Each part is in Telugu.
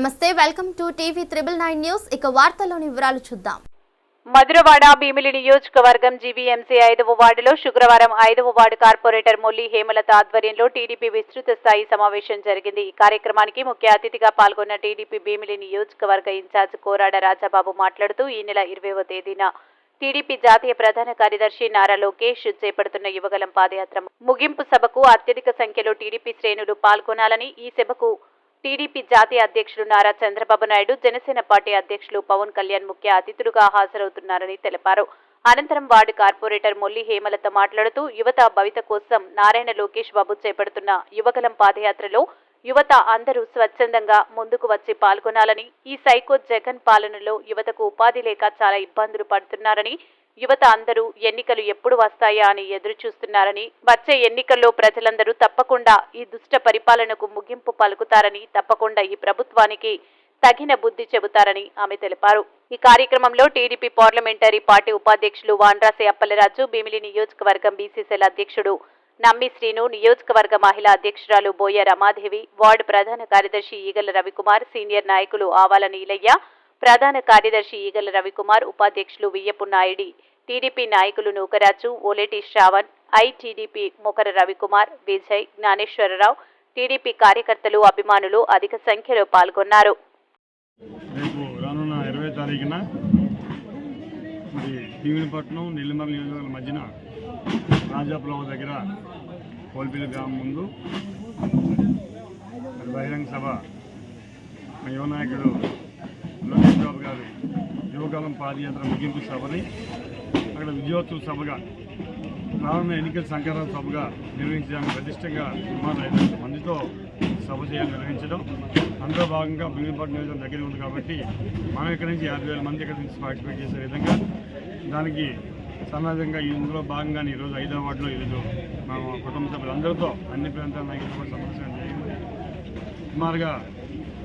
నమస్తే welcome to TV triple nine news. ఇక వార్తల్లోని వివరాలు చూద్దాం. మధురవాడ భీమిలి నియోజకవర్గం జీవీఎంసీ ఐదవ వార్డులో శుక్రవారం ఐదవ వార్డు కార్పొరేటర్ మొల్లి హేమలత ఆధ్వర్యంలో టీడీపీ విస్తృత స్థాయి సమావేశం జరిగింది. ఈ కార్యక్రమానికి ముఖ్య అతిథిగా పాల్గొన్న టీడీపీ భీమిలి నియోజకవర్గ ఇన్ఛార్జ్ కోరాడ రాజాబాబు మాట్లాడుతూ ఈ నెల ఇరవైవ తేదీన టీడీపీ జాతీయ ప్రధాన కార్యదర్శి నారా లోకేష్ చేపడుతున్న యువగలం పాదయాత్ర ముగింపు సభకు అత్యధిక సంఖ్యలో టీడీపీ శ్రేణులు పాల్గొనాలని ఈ సభకు టీడీపీ జాతీయ అధ్యక్షులు నారా చంద్రబాబు నాయుడు జనసేన పార్టీ అధ్యక్షులు పవన్ కళ్యాణ్ ముఖ్య అతిథులుగా హాజరవుతున్నారని తెలిపారు. అనంతరం వార్డు కార్పొరేటర్ మొల్లి హేమలత మాట్లాడుతూ యువత భవిత కోసం నారాయణ లోకేష్ బాబు చేపడుతున్న యువకలం పాదయాత్రలో యువత అందరూ స్వచ్ఛందంగా ముందుకు వచ్చి పాల్గొనాలని ఈ సైకో జగన్ పాలనలో యువతకు ఉపాధి లేక చాలా ఇబ్బందులు పడుతున్నారని యువత అందరూ ఎన్నికలు ఎప్పుడు వస్తాయా అని ఎదురు చూస్తున్నారని వచ్చే ఎన్నికల్లో ప్రజలందరూ తప్పకుండా ఈ దుష్ట పరిపాలనకు ముగింపు పలుకుతారని తప్పకుండా ఈ ప్రభుత్వానికి తగిన బుద్ధి చెబుతారని ఆమె తెలిపారు. ఈ కార్యక్రమంలో టీడీపీ పార్లమెంటరీ పార్టీ ఉపాధ్యక్షులు వాండ్రాసే అప్పలరాజు భీమిలి నియోజకవర్గం బీసీసీల అధ్యక్షుడు నమ్మి శ్రీను నియోజకవర్గ మహిళా అధ్యక్షురాలు బోయ రమాదేవి వార్డు ప్రధాన కార్యదర్శి ఈగల రవికుమార్ సీనియర్ నాయకులు ఆవాల నీలయ్య ప్రధాన కార్యదర్శి ఈగల రవికుమార్ ఉపాధ్యక్షులు వియ్యపు నాయుడి టీడీపీ నాయకులు నూకరాజు ఓలేటి శ్రావణ్ ఐటీడీపీ ముఖర రవికుమార్ విజయ్ జ్ఞానేశ్వరరావు టీడీపీ కార్యకర్తలు అభిమానులు అధిక సంఖ్యలో పాల్గొన్నారు. భీమినిపట్నం మధ్యన దగ్గర కోల్పిల్లి గ్రామం ముందు బహిరంగ సభ మా యువ నాయకుడు లోకేష్ యువకాలం పాదయాత్ర ముగింపు సభని అక్కడ విజయోత్సవ సభగా రానున్న ఎన్నికల సంక్రాంతి సభగా నిర్వహించడానికి ప్రతిష్టంగా సుమారు ఐదు మందితో సభ చేయాలని నిర్వహించడం. అందులో భాగంగా భీమిపట్నం నియోజకవర్గం దగ్గర ఉంది కాబట్టి మనం ఇక్కడ నుంచి యాభై వేల మంది ఇక్కడ నుంచి పార్టిసిపేట్ చేసే విధంగా దానికి సమాజంగా ఇందులో భాగంగానే ఈరోజు హైదరాబాద్లో ఈరోజు మా కుటుంబ సభ్యులందరితో అన్ని ప్రాంతాల నాయకులు కూడా సమావేశం జరిగింది. సుమారుగా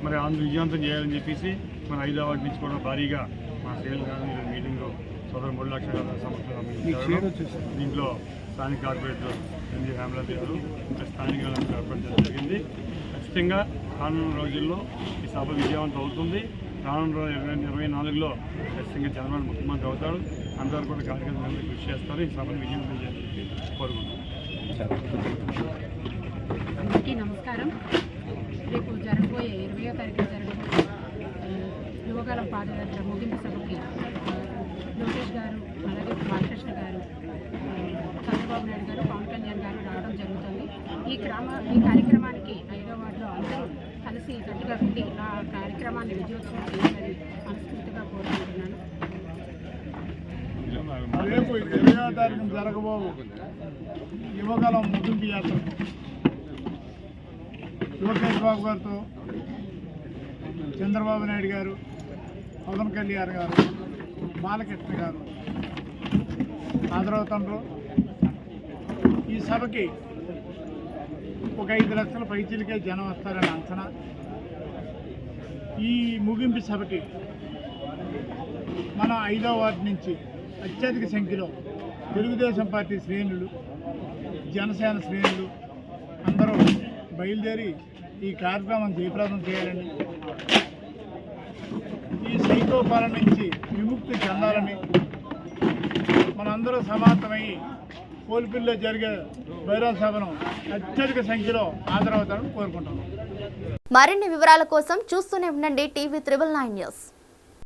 మరి అందులో విజయవంతం చేయాలని చెప్పేసి మన వార్డు నుంచి కూడా భారీగా మా గారు ఈరోజు మీటింగ్లో సోదరు మూడు లక్షల యాభై సంవత్సరాలు దీంట్లో స్థానిక కార్పొరేటర్ ఎన్జీ హేమలత గారు స్థానిక కార్పొరేటర్ జరిగింది. ఖచ్చితంగా రానున్న రోజుల్లో ఈ సభ విజయవంతం అవుతుంది. రానున్న రోజు ఇరవై ఇరవై నాలుగులో ఖచ్చితంగా చంద్రబాబు ముఖ్యమంత్రి అవుతాడు. అందరూ కూడా కార్యక్రమాలు కృషి చేస్తారు. ఈ సభను విజయవంతం చేయాలని కోరుకుంటున్నాను. అందరికీ నమస్కారం. జరగబోయే ఇరవయో తారీఖు జరగబోయే యువకాలం పాదయాత్ర ముగింపు సభకి లోకేష్ గారు అలాగే బాలకృష్ణ గారు చంద్రబాబు నాయుడు గారు పవన్ కళ్యాణ్ గారు రావడం జరుగుతుంది. ఈ క్రమ ఈ కార్యక్రమానికి ఐదో వార్డులో అందరూ కలిసి గట్టిగా ఉండి ఆ కార్యక్రమాన్ని విజయోత్సవం చేయాలని మనస్ఫూర్తిగా కోరుకుంటున్నాను. రేపు ఇరవై తారీఖున జరగబోవు. యువకాలం ముగింపు యాత్ర. లోకేష్ బాబు గారితో చంద్రబాబు నాయుడు గారు పవన్ కళ్యాణ్ గారు బాలకృష్ణ గారు ఆదరవుతుండ్రు ఈ సభకి ఒక ఐదు లక్షల పైచీలకే జనం వస్తారని అంచనా. ఈ ముగింపు సభకి మన ఐదో వార్డు నుంచి అత్యధిక సంఖ్యలో తెలుగుదేశం పార్టీ శ్రేణులు జనసేన శ్రేణులు అందరూ బయలుదేరి ఈ కార్యక్రమం జయప్రదం చేయాలని ఈ సైకోపాల నుంచి విముక్తి చెందాలని మనందరూ సమాతమై కోల్పిల్లో జరిగే బైరవ సభను అత్యధిక సంఖ్యలో హాజరవుతారని కోరుకుంటున్నాం. మరిన్ని వివరాల కోసం చూస్తూనే ఉండండి టీవీ త్రిబుల్ నైన్ న్యూస్.